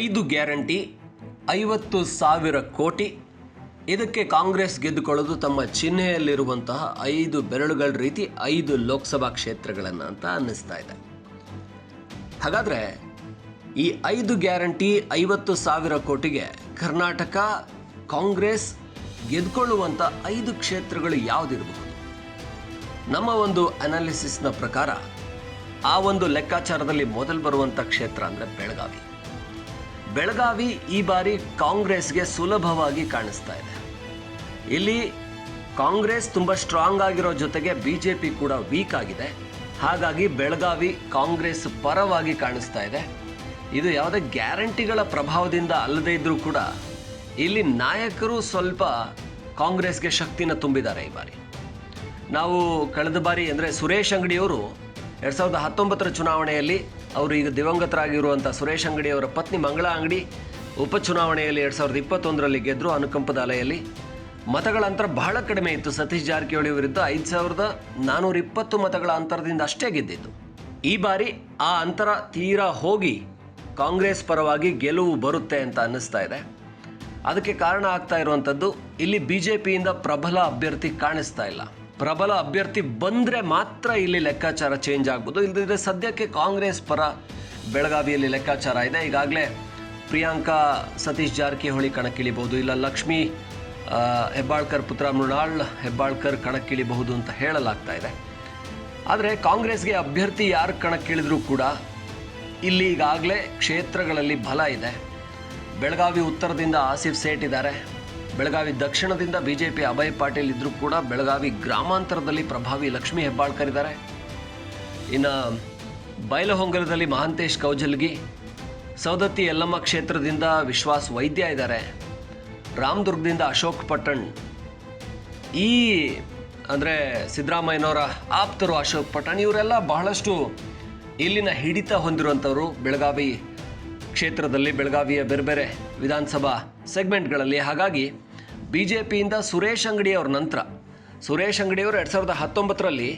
ಐದು ಗ್ಯಾರಂಟಿ, ಐವತ್ತು ಸಾವಿರ ಕೋಟಿ. ಇದಕ್ಕೆ ಕಾಂಗ್ರೆಸ್ ಗೆದ್ದುಕೊಳ್ಳೋದು ತಮ್ಮ ಚಿಹ್ನೆಯಲ್ಲಿರುವಂತಹ ಐದು ಬೆರಳುಗಳ ರೀತಿ ಐದು ಲೋಕಸಭಾ ಕ್ಷೇತ್ರಗಳನ್ನು ಅಂತ ಅನ್ನಿಸ್ತಾ ಇದೆ. ಹಾಗಾದರೆ ಈ ಐದು ಗ್ಯಾರಂಟಿ, ಐವತ್ತು ಸಾವಿರ ಕೋಟಿಗೆ ಕರ್ನಾಟಕ, ಕಾಂಗ್ರೆಸ್ ಗೆದ್ದುಕೊಳ್ಳುವಂಥ ಐದು ಕ್ಷೇತ್ರಗಳು ಯಾವುದಿರಬಹುದು? ನಮ್ಮ ಒಂದು ಅನಾಲಿಸಿಸ್ನ ಪ್ರಕಾರ ಆ ಒಂದು ಲೆಕ್ಕಾಚಾರದಲ್ಲಿ ಮೊದಲು ಬರುವಂಥ ಕ್ಷೇತ್ರ ಅಂದರೆ ಬೆಳಗಾವಿ. ಬೆಳಗಾವಿ ಈ ಬಾರಿ ಕಾಂಗ್ರೆಸ್ಗೆ ಸುಲಭವಾಗಿ ಕಾಣಿಸ್ತಾ ಇದೆ. ಇಲ್ಲಿ ಕಾಂಗ್ರೆಸ್ ತುಂಬ ಸ್ಟ್ರಾಂಗ್ ಆಗಿರೋ ಜೊತೆಗೆ ಬಿ ಜೆ ಪಿ ಕೂಡ ವೀಕ್ ಆಗಿದೆ. ಹಾಗಾಗಿ ಬೆಳಗಾವಿ ಕಾಂಗ್ರೆಸ್ ಪರವಾಗಿ ಕಾಣಿಸ್ತಾ ಇದೆ. ಇದು ಯಾವುದೇ ಗ್ಯಾರಂಟಿಗಳ ಪ್ರಭಾವದಿಂದ ಅಲ್ಲದೇ ಇದ್ರೂ ಕೂಡ ಇಲ್ಲಿ ನಾಯಕರು ಸ್ವಲ್ಪ ಕಾಂಗ್ರೆಸ್ಗೆ ಶಕ್ತಿನ ತುಂಬಿದ್ದಾರೆ ಈ ಬಾರಿ. ನಾವು ಕಳೆದ ಬಾರಿ ಅಂದರೆ ಸುರೇಶ್ ಅಂಗಡಿಯವರು ಎರಡು ಸಾವಿರದ ಹತ್ತೊಂಬತ್ತರ ಚುನಾವಣೆಯಲ್ಲಿ ಅವರು ಈಗ ದಿವಂಗತರಾಗಿರುವಂಥ ಸುರೇಶ್ ಅಂಗಡಿ ಅವರ ಪತ್ನಿ ಮಂಗಳ ಅಂಗಡಿ ಉಪಚುನಾವಣೆಯಲ್ಲಿ ಎರಡು ಸಾವಿರದ ಇಪ್ಪತ್ತೊಂದರಲ್ಲಿ ಗೆದ್ದರು ಅನುಕಂಪದ ಅಲೆಯಲ್ಲಿ. ಮತಗಳ ಅಂತರ ಬಹಳ ಕಡಿಮೆ ಇತ್ತು. ಸತೀಶ್ ಜಾರಕಿಹೊಳಿ ವಿರುದ್ಧ ಐದು ಸಾವಿರದ ನಾನ್ನೂರ ಇಪ್ಪತ್ತು ಮತಗಳ ಅಂತರದಿಂದ ಅಷ್ಟೇ ಗೆದ್ದಿದ್ದು ಈ ಬಾರಿ ಆ ಅಂತರ ತೀರಾ ಹೋಗಿ ಕಾಂಗ್ರೆಸ್ ಪರವಾಗಿ ಗೆಲುವು ಬರುತ್ತೆ ಅಂತ ಅನ್ನಿಸ್ತಾ ಇದೆ. ಅದಕ್ಕೆ ಕಾರಣ ಆಗ್ತಾ ಇರುವಂಥದ್ದು, ಇಲ್ಲಿ ಬಿ ಜೆ ಪಿಯಿಂದ ಪ್ರಬಲ ಅಭ್ಯರ್ಥಿ ಕಾಣಿಸ್ತಾ ಇಲ್ಲ. ಪ್ರಬಲ ಅಭ್ಯರ್ಥಿ ಬಂದರೆ ಮಾತ್ರ ಇಲ್ಲಿ ಲೆಕ್ಕಾಚಾರ ಚೇಂಜ್ ಆಗ್ಬೋದು. ಇಲ್ಲದಿದ್ದರೆ ಸದ್ಯಕ್ಕೆ ಕಾಂಗ್ರೆಸ್ ಪರ ಬೆಳಗಾವಿಯಲ್ಲಿ ಲೆಕ್ಕಾಚಾರ ಇದೆ. ಈಗಾಗಲೇ ಪ್ರಿಯಾಂಕಾ ಸತೀಶ್ ಜಾರಕಿಹೊಳಿ ಕಣಕ್ಕಿಳಿಬಹುದು. ಇಲ್ಲ ಲಕ್ಷ್ಮೀ ಹೆಬ್ಬಾಳ್ಕರ್, ಪುತ್ರ ಮೃಣಾಳ್ ಹೆಬ್ಬಾಳ್ಕರ್ ಕಣಕ್ಕಿಳಿಬಹುದು ಅಂತ ಹೇಳಲಾಗ್ತಾ ಇದೆ. ಆದರೆ ಕಾಂಗ್ರೆಸ್ಗೆ ಅಭ್ಯರ್ಥಿ ಯಾರು ಕಣಕ್ಕಿಳಿದ್ರೂ ಕೂಡ ಇಲ್ಲಿ ಈಗಾಗಲೇ ಕ್ಷೇತ್ರಗಳಲ್ಲಿ ಬಲ ಇದೆ. ಬೆಳಗಾವಿ ಉತ್ತರದಿಂದ ಆಸಿಫ್ ಸೇಠ್ ಇದ್ದಾರೆ. ಬೆಳಗಾವಿ ದಕ್ಷಿಣದಿಂದ ಬಿಜೆಪಿ ಅಭಯ್ ಪಾಟೀಲ್ ಇದ್ದರೂ ಕೂಡ ಬೆಳಗಾವಿ ಗ್ರಾಮಾಂತರದಲ್ಲಿ ಪ್ರಭಾವಿ ಲಕ್ಷ್ಮೀ ಹೆಬ್ಬಾಳ್ಕರ್ ಇದ್ದಾರೆ. ಇನ್ನು ಬಯಲಹೊಂಗಲದಲ್ಲಿ ಮಹಾಂತೇಶ್ ಕೌಜಲ್ಗಿ ಸೌದತ್ತಿ ಯಲ್ಲಮ್ಮ ಕ್ಷೇತ್ರದಿಂದ ವಿಶ್ವಾಸ್ ವೈದ್ಯ ಇದ್ದಾರೆ. ರಾಮದುರ್ಗದಿಂದ ಅಶೋಕ್ ಪಟ್ಟಣ್. ಈ ಅಂದರೆ ಸಿದ್ದರಾಮಯ್ಯನವರ ಆಪ್ತರು ಅಶೋಕ್ ಪಟ್ಟಣ್, ಇವರೆಲ್ಲ ಬಹಳಷ್ಟು ಇಲ್ಲಿನ ಹಿಡಿತ ಹೊಂದಿರುವಂಥವರು ಬೆಳಗಾವಿ ಕ್ಷೇತ್ರದಲ್ಲಿ ಬೆಳಗಾವಿಯ ಬೇರೆ ಬೇರೆ ವಿಧಾನಸಭಾ ಸೆಗ್ಮೆಂಟ್ಗಳಲ್ಲಿ ಹಾಗಾಗಿ ಬಿ ಜೆ ಪಿಯಿಂದ ಸುರೇಶ್ ಅಂಗಡಿಯವ್ರ ನಂತರ. ಸುರೇಶ್ ಅಂಗಡಿಯವರು ಎರಡು ಸಾವಿರದ ಹತ್ತೊಂಬತ್ತರಲ್ಲಿ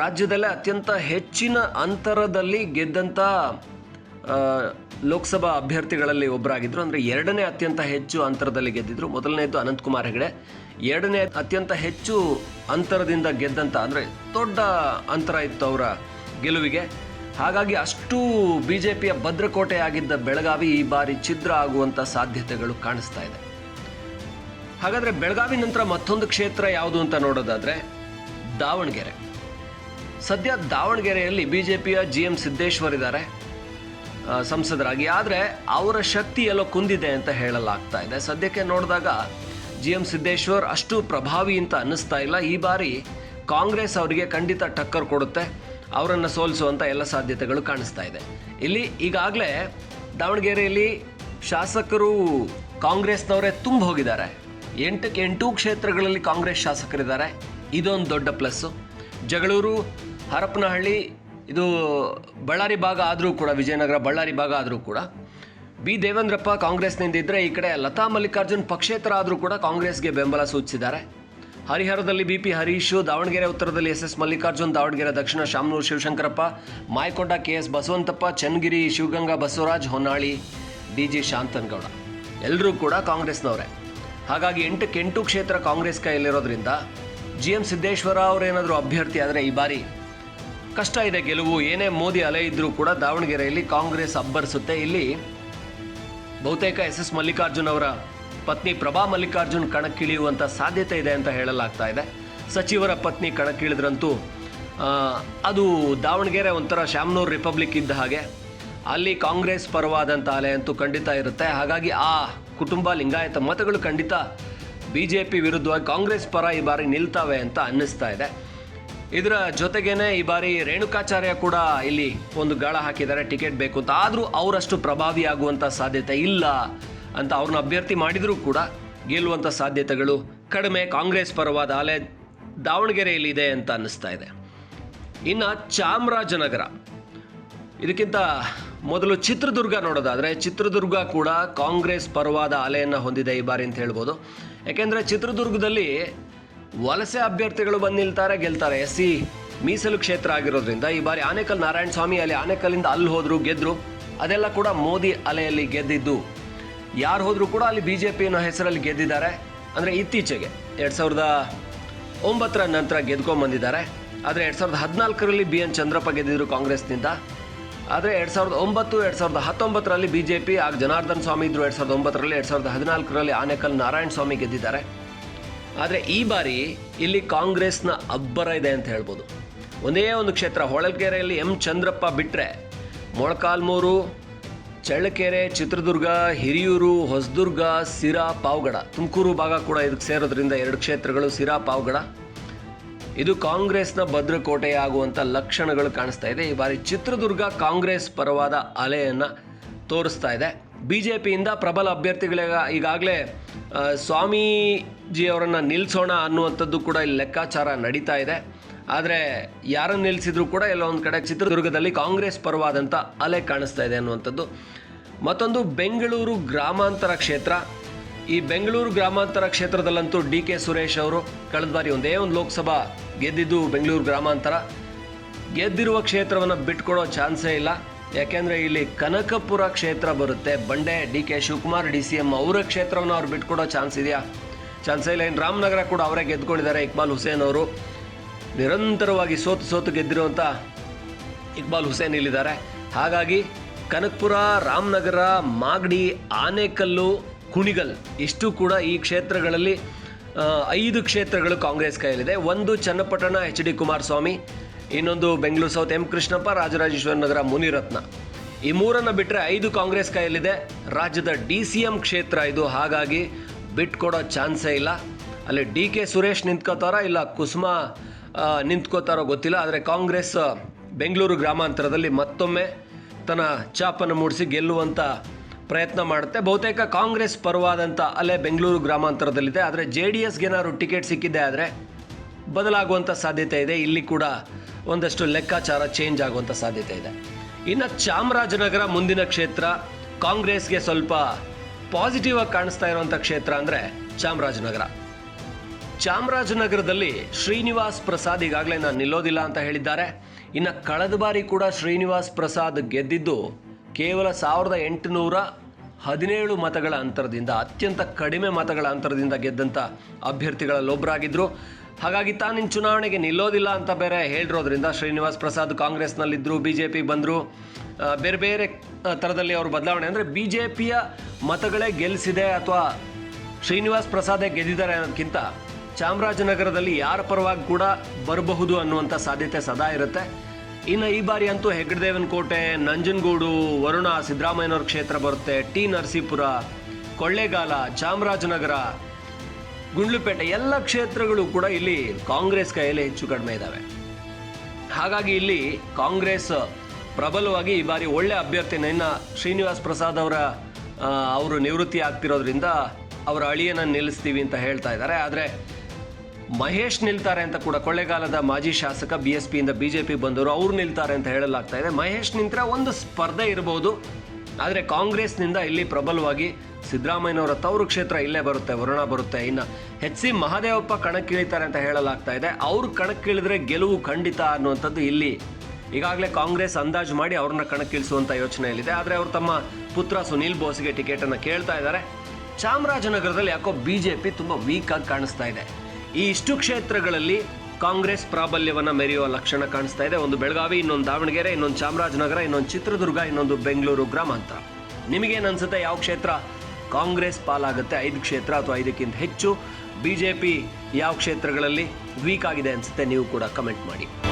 ರಾಜ್ಯದಲ್ಲೇ ಅತ್ಯಂತ ಹೆಚ್ಚಿನ ಅಂತರದಲ್ಲಿ ಗೆದ್ದಂಥ ಲೋಕಸಭಾ ಅಭ್ಯರ್ಥಿಗಳಲ್ಲಿ ಒಬ್ಬರಾಗಿದ್ದರು ಅಂದರೆ ಎರಡನೇ ಅತ್ಯಂತ ಹೆಚ್ಚು ಅಂತರದಲ್ಲಿ ಗೆದ್ದಿದ್ರು. ಮೊದಲನೇದು ಅನಂತಕುಮಾರ್ ಹೆಗಡೆ. ಎರಡನೇ ಅತ್ಯಂತ ಹೆಚ್ಚು ಅಂತರದಿಂದ ಗೆದ್ದಂಥ ಅಂದರೆ ದೊಡ್ಡ ಅಂತರ ಇತ್ತು ಅವರ ಗೆಲುವಿಗೆ. ಹಾಗಾಗಿ ಅಷ್ಟು ಬಿ ಜೆ ಪಿಯ ಭದ್ರಕೋಟೆ ಆಗಿದ್ದ ಬೆಳಗಾವಿ ಈ ಬಾರಿ ಛಿದ್ರ ಆಗುವಂಥ ಸಾಧ್ಯತೆಗಳು ಕಾಣಿಸ್ತಾ ಇದೆ. ಹಾಗಾದರೆ ಬೆಳಗಾವಿ ನಂತರ ಮತ್ತೊಂದು ಕ್ಷೇತ್ರ ಯಾವುದು ಅಂತ ನೋಡೋದಾದರೆ ದಾವಣಗೆರೆ. ಸದ್ಯ ದಾವಣಗೆರೆಯಲ್ಲಿ ಬಿ ಜೆ ಪಿಯ ಜಿ ಎಂ ಸಿದ್ದೇಶ್ವರ್ ಇದ್ದಾರೆ ಸಂಸದರಾಗಿ. ಆದರೆ ಅವರ ಶಕ್ತಿ ಎಲ್ಲೋ ಕುಂದಿದೆ ಅಂತ ಹೇಳಲಾಗ್ತಾ ಇದೆ. ಸದ್ಯಕ್ಕೆ ನೋಡಿದಾಗ ಜಿ ಎಂ ಸಿದ್ದೇಶ್ವರ್ ಅಷ್ಟು ಪ್ರಭಾವಿ ಅಂತ ಅನ್ನಿಸ್ತಾ ಇಲ್ಲ. ಈ ಬಾರಿ ಕಾಂಗ್ರೆಸ್ ಅವರಿಗೆ ಖಂಡಿತ ಟಕ್ಕರ್ ಕೊಡುತ್ತೆ. ಅವರನ್ನು ಸೋಲಿಸುವಂಥ ಎಲ್ಲ ಸಾಧ್ಯತೆಗಳು ಕಾಣಿಸ್ತಾ ಇದೆ. ಇಲ್ಲಿ ಈಗಾಗಲೇ ದಾವಣಗೆರೆಯಲ್ಲಿ ಶಾಸಕರು ಕಾಂಗ್ರೆಸ್ನವರೇ ತುಂಬ ಹೋಗಿದ್ದಾರೆ. ಎಂಟಕ್ಕೆ ಎಂಟು ಕ್ಷೇತ್ರಗಳಲ್ಲಿ ಕಾಂಗ್ರೆಸ್ ಶಾಸಕರಿದ್ದಾರೆ. ಇದೊಂದು ದೊಡ್ಡ ಪ್ಲಸ್ಸು ಜಗಳೂರು, ಹರಪನಹಳ್ಳಿ, ಇದು ಬಳ್ಳಾರಿ ಭಾಗ ಆದರೂ ಕೂಡ, ವಿಜಯನಗರ, ಬಳ್ಳಾರಿ ಭಾಗ ಆದರೂ ಕೂಡ, ಬಿ ದೇವೇಂದ್ರಪ್ಪ ಕಾಂಗ್ರೆಸ್ನಿಂದ ಇದ್ದರೆ ಈ ಕಡೆ ಲತಾ ಮಲ್ಲಿಕಾರ್ಜುನ್ ಪಕ್ಷೇತರ ಆದರೂ ಕೂಡ ಕಾಂಗ್ರೆಸ್ಗೆ ಬೆಂಬಲ ಸೂಚಿಸಿದ್ದಾರೆ. ಹರಿಹರದಲ್ಲಿ ಬಿಪಿ ಹರೀಶ್, ದಾವಣಗೆರೆ ಉತ್ತರದಲ್ಲಿ ಎಸ್ ಎಸ್ ಮಲ್ಲಿಕಾರ್ಜುನ್, ದಾವಣಗೆರೆ ದಕ್ಷಿಣ Shamanur Shivashankarappa, Mayakonda K S Basavantappa, Channagiri Shivaganga Basavaraj Honnali D G Shantanagouda. ಎಲ್ಲರೂ ಕೂಡ ಕಾಂಗ್ರೆಸ್ನವರೇ. ಹಾಗಾಗಿ ಎಂಟಕ್ಕೆ ಎಂಟು ಕ್ಷೇತ್ರ ಕಾಂಗ್ರೆಸ್ ಕೈಯಲ್ಲಿರೋದ್ರಿಂದ ಜಿ ಎಂ ಸಿದ್ದೇಶ್ವರ ಅವರೇನಾದರೂ ಅಭ್ಯರ್ಥಿ ಆದರೆ ಈ ಬಾರಿ ಕಷ್ಟ ಇದೆ ಗೆಲುವು. ಏನೇ ಮೋದಿ ಅಲೆ ಇದ್ದರೂ ಕೂಡ ದಾವಣಗೆರೆಯಲ್ಲಿ ಕಾಂಗ್ರೆಸ್ ಅಬ್ಬರಿಸುತ್ತೆ. ಇಲ್ಲಿ ಬಹುತೇಕ ಎಸ್ ಎಸ್ ಮಲ್ಲಿಕಾರ್ಜುನ್ ಅವರ ಪತ್ನಿ ಪ್ರಭಾ ಮಲ್ಲಿಕಾರ್ಜುನ್ ಕಣಕ್ಕಿಳಿಯುವಂಥ ಸಾಧ್ಯತೆ ಇದೆ ಅಂತ ಹೇಳಲಾಗ್ತಾ ಇದೆ. ಸಚಿವರ ಪತ್ನಿ ಕಣಕ್ಕಿಳಿದ್ರಂತೂ ಅದು ದಾವಣಗೆರೆ ಒಂಥರ ಶಾಮನೂರು ರಿಪಬ್ಲಿಕ್ ಇದ್ದ ಹಾಗೆ. ಅಲ್ಲಿ ಕಾಂಗ್ರೆಸ್ ಪರವಾದಂಥ ಅಲೆ ಅಂತೂ ಖಂಡಿತ ಇರುತ್ತೆ. ಹಾಗಾಗಿ ಆ ಕುಟುಂಬ, ಲಿಂಗಾಯತ ಮತಗಳು ಖಂಡಿತ ಬಿ ಜೆ ಪಿ ವಿರುದ್ಧವಾಗಿ ಕಾಂಗ್ರೆಸ್ ಪರ ಈ ಬಾರಿ ನಿಲ್ತಾವೆ ಅಂತ ಅನ್ನಿಸ್ತಾ ಇದೆ. ಇದರ ಜೊತೆಗೇನೆ ಈ ಬಾರಿ ರೇಣುಕಾಚಾರ್ಯ ಕೂಡ ಇಲ್ಲಿ ಒಂದು ಗಾಳ ಹಾಕಿದ್ದಾರೆ. ಟಿಕೆಟ್ ಬೇಕು ಅಂತ. ಆದರೂ ಅವರಷ್ಟು ಪ್ರಭಾವಿಯಾಗುವಂಥ ಸಾಧ್ಯತೆ ಇಲ್ಲ. ಅಂತ ಅವ್ರನ್ನ ಅಭ್ಯರ್ಥಿ ಮಾಡಿದರೂ ಕೂಡ ಗೆಲ್ಲುವಂಥ ಸಾಧ್ಯತೆಗಳು ಕಡಿಮೆ. ಕಾಂಗ್ರೆಸ್ ಪರವಾದ ಅಲೆ ದಾವಣಗೆರೆಯಲ್ಲಿ ಇದೆ ಅಂತ ಅನ್ನಿಸ್ತಾ ಇದೆ. ಇನ್ನು ಚಾಮರಾಜನಗರ. ಇದಕ್ಕಿಂತ ಮೊದಲು ಚಿತ್ರದುರ್ಗ ನೋಡೋದಾದರೆ ಚಿತ್ರದುರ್ಗ ಕೂಡ ಕಾಂಗ್ರೆಸ್ ಪರವಾದ ಅಲೆಯನ್ನು ಹೊಂದಿದೆ ಈ ಬಾರಿ ಅಂತ ಹೇಳ್ಬೋದು. ಯಾಕೆಂದರೆ ಚಿತ್ರದುರ್ಗದಲ್ಲಿ ವಲಸೆ ಅಭ್ಯರ್ಥಿಗಳು ಬಂದು ನಿಲ್ತಾರೆ, ಗೆಲ್ತಾರೆ. ಎಸ್ ಸಿ ಮೀಸಲು ಕ್ಷೇತ್ರ ಆಗಿರೋದ್ರಿಂದ ಈ ಬಾರಿ ಆನೇಕಲ್ ನಾರಾಯಣ ಸ್ವಾಮಿ ಅಲ್ಲಿ ಆನೇಕಲ್ಲಿಂದ ಅಲ್ಲಿ ಹೋದರು ಗೆದ್ದರು ಅದೆಲ್ಲ ಕೂಡ ಮೋದಿ ಅಲೆಯಲ್ಲಿ ಗೆದ್ದಿದ್ದು ಯಾರು ಹೋದರೂ ಕೂಡ ಅಲ್ಲಿ ಬಿ ಜೆ ಪಿ ಅನ್ನೋ ಹೆಸರಲ್ಲಿ ಗೆದ್ದಿದ್ದಾರೆ. ಅಂದರೆ ಇತ್ತೀಚೆಗೆ ಎರಡು ಸಾವಿರದ ಒಂಬತ್ತರ ನಂತರ ಗೆದ್ಕೊಂಬಂದಿದ್ದಾರೆ ಆದರೆ ಎರಡು ಸಾವಿರದ ಹದಿನಾಲ್ಕರಲ್ಲಿ ಬಿ ಎನ್ ಚಂದ್ರಪ್ಪ ಗೆದ್ದಿದ್ರು ಕಾಂಗ್ರೆಸ್ನಿಂದ. ಆದರೆ ಎರಡು ಸಾವಿರದ ಒಂಬತ್ತು, ಎರಡು ಸಾವಿರದ ಹತ್ತೊಂಬತ್ತರಲ್ಲಿ ಬಿ ಜೆ ಪಿ ಆಗ ಜನಾರ್ದನ್ ಸ್ವಾಮಿ ಇದ್ದರು ಎರಡು ಸಾವಿರದ ಒಂಬತ್ತರಲ್ಲಿ, ಎರಡು ಸಾವಿರದ ಹದಿನಾಲ್ಕರಲ್ಲಿ ಆನೇಕಲ್ ನಾರಾಯಣ ಸ್ವಾಮಿ ಗೆದ್ದಿದ್ದಾರೆ. ಆದರೆ ಈ ಬಾರಿ ಇಲ್ಲಿ ಕಾಂಗ್ರೆಸ್ನ ಅಬ್ಬರ ಇದೆ ಅಂತ ಹೇಳ್ಬೋದು. ಒಂದೇ ಒಂದು ಕ್ಷೇತ್ರ, ಹೊಳಲ್ಕೆರೆಯಲ್ಲಿ ಎಂ ಚಂದ್ರಪ್ಪ ಬಿಟ್ಟರೆ ಮೊಳಕಾಲ್ಮೂರು ಚಳ್ಳಕೆರೆ, ಚಿತ್ರದುರ್ಗ, ಹಿರಿಯೂರು, ಹೊಸದುರ್ಗ, ಸಿರಾ, ಪಾವಗಡ. ತುಮಕೂರು ಭಾಗ ಕೂಡ ಇದಕ್ಕೆ ಸೇರೋದ್ರಿಂದ ಎರಡು ಕ್ಷೇತ್ರಗಳು ಸಿರಾ, ಪಾವಗಡ. ಇದು ಕಾಂಗ್ರೆಸ್ನ ಭದ್ರಕೋಟೆ ಆಗುವಂಥ ಲಕ್ಷಣಗಳು ಕಾಣಿಸ್ತಾ ಇದೆ. ಈ ಬಾರಿ ಚಿತ್ರದುರ್ಗ ಕಾಂಗ್ರೆಸ್ ಪರವಾದ ಅಲೆಯನ್ನು ತೋರಿಸ್ತಾ ಇದೆ. ಬಿ ಜೆ ಪಿಯಿಂದ ಪ್ರಬಲ ಅಭ್ಯರ್ಥಿಗಳಿಗ ಈಗಾಗಲೇ ಸ್ವಾಮೀಜಿಯವರನ್ನು ನಿಲ್ಲಿಸೋಣ ಅನ್ನುವಂಥದ್ದು ಕೂಡ ಇಲ್ಲಿ ಲೆಕ್ಕಾಚಾರ ನಡೀತಾ ಇದೆ. ಆದರೆ ಯಾರನ್ನು ನಿಲ್ಲಿಸಿದ್ರು ಕೂಡ ಎಲ್ಲ ಒಂದು ಕಡೆ ಚಿತ್ರದುರ್ಗದಲ್ಲಿ ಕಾಂಗ್ರೆಸ್ ಪರವಾದಂಥ ಅಲೆ ಕಾಣಿಸ್ತಾ ಇದೆ ಅನ್ನುವಂಥದ್ದು. ಮತ್ತೊಂದು ಬೆಂಗಳೂರು ಗ್ರಾಮಾಂತರ ಕ್ಷೇತ್ರ. ಈ ಬೆಂಗಳೂರು ಗ್ರಾಮಾಂತರ ಕ್ಷೇತ್ರದಲ್ಲಂತೂ ಡಿ ಕೆ ಸುರೇಶ್ ಅವರು ಕಳೆದ ಬಾರಿ ಒಂದೇ ಒಂದು ಲೋಕಸಭಾ ಗೆದ್ದಿದ್ದು ಬೆಂಗಳೂರು ಗ್ರಾಮಾಂತರ. ಗೆದ್ದಿರುವ ಕ್ಷೇತ್ರವನ್ನು ಬಿಟ್ಕೊಡೋ ಚಾನ್ಸೇ ಇಲ್ಲ. ಯಾಕೆಂದರೆ ಇಲ್ಲಿ ಕನಕಪುರ ಕ್ಷೇತ್ರ ಬರುತ್ತೆ. ಬಂಡೆ D K Shivakumar D C M ಅವರ ಕ್ಷೇತ್ರವನ್ನು ಅವ್ರು ಬಿಟ್ಕೊಡೋ ಚಾನ್ಸ್ ಇದೆಯಾ? ಚಾನ್ಸೇ ಇಲ್ಲ. ಇನ್ನು ರಾಮನಗರ ಕೂಡ ಅವರೇ ಗೆದ್ಕೊಂಡಿದ್ದಾರೆ ಇಕ್ಬಾಲ್ ಹುಸೇನ್ ಅವರು. ನಿರಂತರವಾಗಿ ಸೋತು ಸೋತು ಗೆದ್ದಿರುವಂಥ ಇಕ್ಬಾಲ್ ಹುಸೇನ್ ಇಲ್ಲಿದ್ದಾರೆ. ಹಾಗಾಗಿ ಕನಕ್ಪುರ, ರಾಮನಗರ, ಮಾಗಡಿ, ಆನೇಕಲ್ಲು, ಕುಣಿಗಲ್ ಇಷ್ಟು ಕೂಡ ಈ ಕ್ಷೇತ್ರಗಳಲ್ಲಿ ಐದು ಕ್ಷೇತ್ರಗಳು ಕಾಂಗ್ರೆಸ್ ಕೈಯಲ್ಲಿದೆ. ಒಂದು ಚನ್ನಪಟ್ಟಣ, ಎಚ್ ಡಿ ಕುಮಾರಸ್ವಾಮಿ, ಇನ್ನೊಂದು ಬೆಂಗಳೂರು ಸೌತ್ ಎಂ ಕೃಷ್ಣಪ್ಪ, ರಾಜರಾಜೇಶ್ವರ ನಗರ ಮುನಿರತ್ನ. ಈ ಮೂರನ್ನು ಬಿಟ್ಟರೆ ಐದು ಕಾಂಗ್ರೆಸ್ ಕೈಯಲ್ಲಿದೆ. ರಾಜ್ಯದ ಡಿ ಸಿ ಎಂ ಕ್ಷೇತ್ರ ಇದು. ಹಾಗಾಗಿ ಬಿಟ್ಕೊಡೋ ಚಾನ್ಸೇ ಇಲ್ಲ. ಅಲ್ಲಿ ಡಿ ಕೆ ಸುರೇಶ್ ನಿಂತ್ಕೋತಾರ ಇಲ್ಲ ಕುಸುಮಾ ನಿಂತ್ಕೋತಾರೋ ಗೊತ್ತಿಲ್ಲ, ಆದರೆ ಕಾಂಗ್ರೆಸ್ ಬೆಂಗಳೂರು ಗ್ರಾಮಾಂತರದಲ್ಲಿ ಮತ್ತೊಮ್ಮೆ ತನ್ನ ಚಾಪನ್ನು ಮೂಡಿಸಿ ಗೆಲ್ಲುವಂಥ ಪ್ರಯತ್ನ ಮಾಡುತ್ತೆ. ಬಹುತೇಕ ಕಾಂಗ್ರೆಸ್ ಪರವಾದಂಥ ಅಲೆ ಬೆಂಗಳೂರು ಗ್ರಾಮಾಂತರದಲ್ಲಿದೆ. ಆದರೆ ಜೆ ಡಿ ಎಸ್ಗೇನಾದ್ರು ಟಿಕೆಟ್ ಸಿಕ್ಕಿದೆ ಆದರೆ ಬದಲಾಗುವಂಥ ಸಾಧ್ಯತೆ ಇದೆ. ಇಲ್ಲಿ ಕೂಡ ಒಂದಷ್ಟು ಲೆಕ್ಕಾಚಾರ ಚೇಂಜ್ ಆಗುವಂಥ ಸಾಧ್ಯತೆ ಇದೆ. ಇನ್ನು ಚಾಮರಾಜನಗರ ಮುಂದಿನ ಕ್ಷೇತ್ರ, ಕಾಂಗ್ರೆಸ್ಗೆ ಸ್ವಲ್ಪ ಪಾಸಿಟಿವ್ ಆಗಿ ಕಾಣಿಸ್ತಾ ಇರುವಂಥ ಕ್ಷೇತ್ರ ಅಂದರೆ ಚಾಮರಾಜನಗರ. ಚಾಮರಾಜನಗರದಲ್ಲಿ ಶ್ರೀನಿವಾಸ್ ಪ್ರಸಾದ್ ಈಗಾಗಲೇ ನಾನು ನಿಲ್ಲೋದಿಲ್ಲ ಅಂತ ಹೇಳಿದ್ದಾರೆ. ಇನ್ನು ಕಳೆದ ಬಾರಿ ಕೂಡ ಶ್ರೀನಿವಾಸ್ ಪ್ರಸಾದ್ ಗೆದ್ದಿದ್ದು ಕೇವಲ ಸಾವಿರದ ಎಂಟುನೂರ ಹದಿನೇಳು ಮತಗಳ ಅಂತರದಿಂದ, ಅತ್ಯಂತ ಕಡಿಮೆ ಮತಗಳ ಅಂತರದಿಂದ ಗೆದ್ದಂಥ ಅಭ್ಯರ್ಥಿಗಳಲ್ಲೊಬ್ಬರಾಗಿದ್ದರು ಹಾಗಾಗಿ ತಾನಿನ್ ಚುನಾವಣೆಗೆ ನಿಲ್ಲೋದಿಲ್ಲ ಅಂತ ಬೇರೆ ಹೇಳಿರೋದ್ರಿಂದ ಶ್ರೀನಿವಾಸ್ ಪ್ರಸಾದ್ ಕಾಂಗ್ರೆಸ್ನಲ್ಲಿದ್ದರು ಬಿ ಜೆ ಪಿ ಬಂದರು ಬೇರೆ ಬೇರೆ ಥರದಲ್ಲಿ ಅವರು ಬದಲಾವಣೆ ಅಂದರೆ ಬಿ ಜೆ ಪಿಯ ಮತಗಳೇ ಗೆಲ್ಲಿಸಿದೆ ಅಥವಾ ಶ್ರೀನಿವಾಸ್ ಪ್ರಸಾದೇ ಗೆದ್ದಿದ್ದಾರೆ ಅನ್ನೋದಕ್ಕಿಂತ ಚಾಮರಾಜನಗರದಲ್ಲಿ ಯಾರ ಪರವಾಗಿ ಕೂಡ ಬರಬಹುದು ಅನ್ನುವಂಥ ಸಾಧ್ಯತೆ ಸದಾ ಇರುತ್ತೆ. ಇನ್ನು ಈ ಬಾರಿ ಅಂತೂ ಹೆಗ್ಗಡದೇವನಕೋಟೆ, ನಂಜನಗೂಡು, ವರುಣ, ಸಿದ್ದರಾಮಯ್ಯನವ್ರ ಕ್ಷೇತ್ರ ಬರುತ್ತೆ. ಟಿ ನರಸೀಪುರ, ಕೊಳ್ಳೇಗಾಲ, ಚಾಮರಾಜನಗರ, ಗುಂಡ್ಲುಪೇಟೆ ಎಲ್ಲ ಕ್ಷೇತ್ರಗಳು ಕೂಡ ಇಲ್ಲಿ ಕಾಂಗ್ರೆಸ್ ಕೈಯಲ್ಲಿ ಹೆಚ್ಚು ಕಡಿಮೆ ಇದ್ದಾವೆ ಹಾಗಾಗಿ ಇಲ್ಲಿ ಕಾಂಗ್ರೆಸ್ ಪ್ರಬಲವಾಗಿ ಈ ಬಾರಿ ಒಳ್ಳೆ ಅಭ್ಯರ್ಥಿನ ಶ್ರೀನಿವಾಸ್ ಪ್ರಸಾದ್ ಅವರ ಅವರು ನಿವೃತ್ತಿ ಆಗ್ತಿರೋದ್ರಿಂದ ಅವರ ಅಳಿಯನ್ನು ನಿಲ್ಲಿಸ್ತೀವಿ ಅಂತ ಹೇಳ್ತಾ ಇದ್ದಾರೆ. ಆದರೆ ಮಹೇಶ್ ನಿಲ್ತಾರೆ ಅಂತ ಕೂಡ ಕೊಳ್ಳೇಗಾಲದ ಮಾಜಿ ಶಾಸಕ ಬಿ ಎಸ್ ಪಿಯಿಂದ ಬಿ ಜೆ ಪಿ ಬಂದವರು ಅವ್ರು ನಿಲ್ತಾರೆ ಅಂತ ಹೇಳಲಾಗ್ತಾ ಇದೆ. ಮಹೇಶ್ ನಿಂತರೆ ಒಂದು ಸ್ಪರ್ಧೆ ಇರಬಹುದು ಆದರೆ ಕಾಂಗ್ರೆಸ್ನಿಂದ ಇಲ್ಲಿ ಪ್ರಬಲವಾಗಿ ಸಿದ್ದರಾಮಯ್ಯನವರ ತವರು ಕ್ಷೇತ್ರ ಇಲ್ಲೇ ಬರುತ್ತೆ, ವರುಣ ಬರುತ್ತೆ. ಇನ್ನು ಎಚ್ ಸಿ ಮಹಾದೇವಪ್ಪ ಕಣಕ್ಕಿಳಿತಾರೆ ಅಂತ ಹೇಳಲಾಗ್ತಾ ಇದೆ. ಅವ್ರು ಕಣಕ್ಕಿಳಿದ್ರೆ ಗೆಲುವು ಖಂಡಿತ ಅನ್ನುವಂಥದ್ದು ಇಲ್ಲಿ ಈಗಾಗಲೇ ಕಾಂಗ್ರೆಸ್ ಅಂದಾಜು ಮಾಡಿ ಅವ್ರನ್ನ ಕಣಕ್ಕಿಳಿಸುವಂಥ ಯೋಚನೆಯಲ್ಲಿದೆ. ಆದರೆ ಅವರು ತಮ್ಮ ಪುತ್ರ ಸುನೀಲ್ ಬೋಸ್ಗೆ ಟಿಕೆಟನ್ನು ಕೇಳ್ತಾ ಇದ್ದಾರೆ. ಚಾಮರಾಜನಗರದಲ್ಲಿ ಯಾಕೋ ಬಿ ಜೆ ಪಿ ತುಂಬ ವೀಕಾಗಿ ಕಾಣಿಸ್ತಾ ಇದೆ. ಈ ಇಷ್ಟು ಕ್ಷೇತ್ರಗಳಲ್ಲಿ ಕಾಂಗ್ರೆಸ್ ಪ್ರಾಬಲ್ಯವನ್ನು ಮೆರೆಯುವ ಲಕ್ಷಣ ಕಾಣಿಸ್ತಾ ಇದೆ. ಒಂದು ಬೆಳಗಾವಿ, ಇನ್ನೊಂದು ದಾವಣಗೆರೆ, ಇನ್ನೊಂದು ಚಾಮರಾಜನಗರ, ಇನ್ನೊಂದು ಚಿತ್ರದುರ್ಗ, ಇನ್ನೊಂದು ಬೆಂಗಳೂರು ಗ್ರಾಮಾಂತರ. ನಿಮಗೇನು ಅನ್ಸುತ್ತೆ ಯಾವ ಕ್ಷೇತ್ರ? ಕಾಂಗ್ರೆಸ್ ಪಾಲಾಗುತ್ತೆ ಐದು ಕ್ಷೇತ್ರ ಅಥವಾ ಐದಕ್ಕಿಂತ ಹೆಚ್ಚು. ಬಿ ಜೆ ಪಿ ಯಾವ ಕ್ಷೇತ್ರಗಳಲ್ಲಿ ವೀಕ್ ಆಗಿದೆ ಅನಿಸುತ್ತೆ ನೀವು ಕೂಡ ಕಮೆಂಟ್ ಮಾಡಿ.